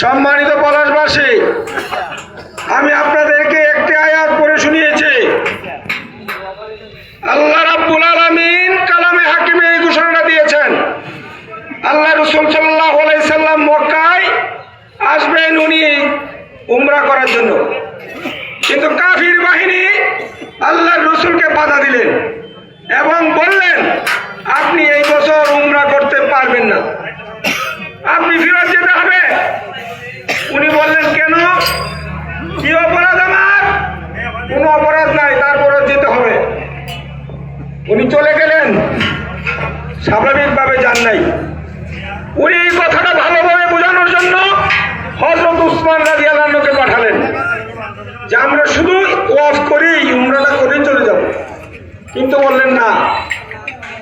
সম্মানিত পলাশবাসী, আমি আপনাদেরকে একটি আয়াত পড়ে শুনিয়েছি। আল্লাহ রাব্বুল আলামিন কালামে হাকিমে এই ঘোষণাটা দিয়েছেন। আল্লাহ রসুল সাল্লাহ সাল্লাম মক্কায় আসবেন উনি উমরা করার জন্য। কিন্তু কাফির বাহিনী আল্লাহর রসুলকে বাধা দিলেন এবং বললেন, আপনি এই বছর উমরা করতে পারবেন না। আপনি ফিরত যেতে হবে। উনি বললেন, কেন? কি অপরাধ আমার? কোনো অপরাধ নাই তারপরে যেতে হবে। উনি চলে গেলেন। স্বাভাবিকভাবে যান নাই। উনি এই কথাটা ভালোভাবে বোঝানোর জন্য হজরত উসমান রাজি আল্লাহকে পাঠালেন যে, আমরা শুধু ওয়াফ করেই, উমরাটা করেই চলে যাব। কিন্তু বললেন, না,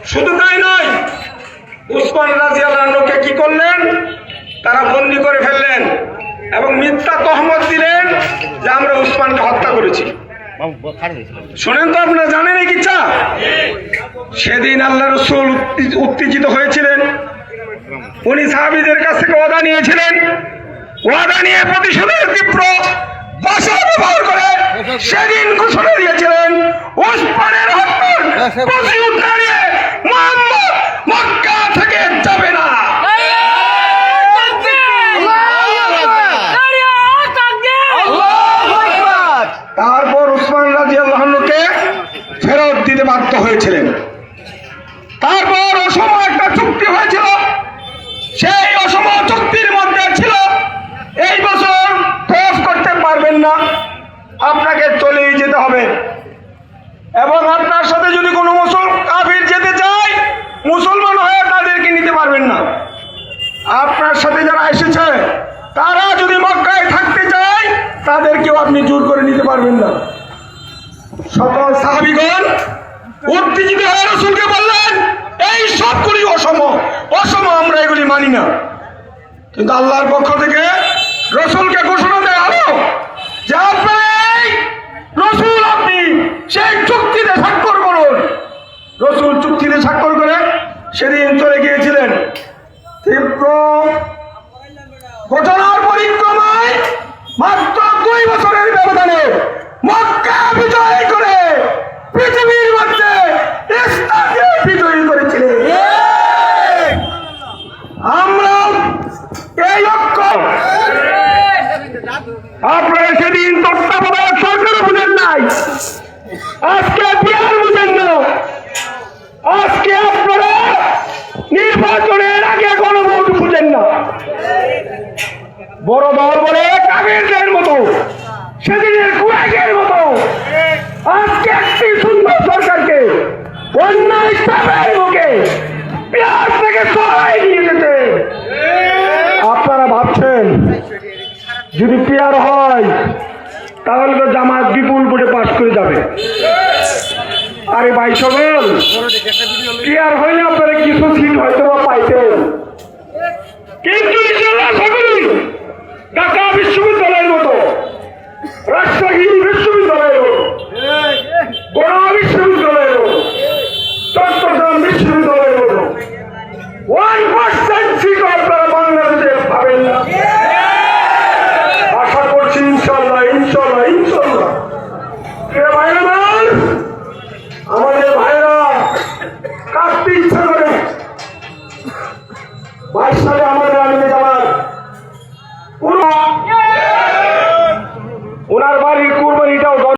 শুধু তাই নয় উসমান রাজি আল্লাহকে কি করলেন? তারা বন্দি করে ফেললেন এবং মিথ্যা তহমত দিলেন যে আমরা উসমানকে হত্যা করেছি। শোনেন তো আপনারা জানেন এই কিচ্ছা? সেদিন আল্লাহ রসুল উত্তেজিত হয়েছিলেন। উনি সাহাবিদের কাছ থেকে ওয়াদা নিয়েছিলেন। ওয়াদা নিয়ে প্রতিশোধের তীব্র ব্যবহার করে সেদিন ঘোষণা দিয়েছিলেন উসমানের হত্যার প্রতিশোধ না নিয়ে মুহাম্মদ মক্কা থেকে যাবে না তারপর উসমান রাজি আল্লাহকে ফেরত দিতে বাধ্য হয়েছিলেন তারপর অসম একটা চুক্তি হয়েছিল সেই অসম চুক্তির মধ্যে ছিল এই বছর ক্রস করতে পারবেন না আপনাকে চলেই যেতে হবে এবং আপনার সাথে যদি কোনো মুসলমান যেতে চায়, মুসলমান হয়ে তাদেরকে নিতে পারবেন না। আপনার সাথে যারা এসেছে, তারা যদি মক্কায় থাকতে চায়, তাদেরকেও আপনি জোর করে নিতে পারবেন না। সকল সাহাবিগণ উত্তেজিত হয়ে রসুলকে বললেন, এই সবগুলি অসম অসম আমরা এগুলি মানি না। কিন্তু আল্লাহর পক্ষ থেকে রসুলকে ঘোষণা দেওয়া হলো যে আপনার এই রসুল আপনি সেই চুক্তিতে স্বাক্ষর করুন চুক্তিতে স্বাক্ষর করে সেদিন চলে গিয়েছিলেন। তীব্র ঘটনার পরিক্রমায় মাত্র দুই বছরের ব্যবধানে মক্কা বিজয় করে পৃথিবীর মধ্যে বিজয়ী করেছিলেন। আমরা এই ঐক্য আপনারা সেদিন তত্ত্বাবধায়ক সরকারও বুঝেন নাই আজকে বিহার বুঝেন না আজকে আপনারা নির্বাচনের আগে গণভোট বুঝেন না বড় দল বলে কাবিরদের মতো, সেদিনের কুয়াগের মতো। আজকে একটি সুন্দর সরকারকে, অন্যায় চাপের মুখে পেঁয়াজ থেকে সরাই নিয়ে যেতে আপনারা ভাবছেন, যদি পেয়ার হয়, তাহলে তো জামাত বিপুল ভোটে পাশ করে যাবে। আরে ভাই সকল পেয়ার হইলে আপনারা কিছু সিট হয়তো প্রিয় ভাইরা আমার,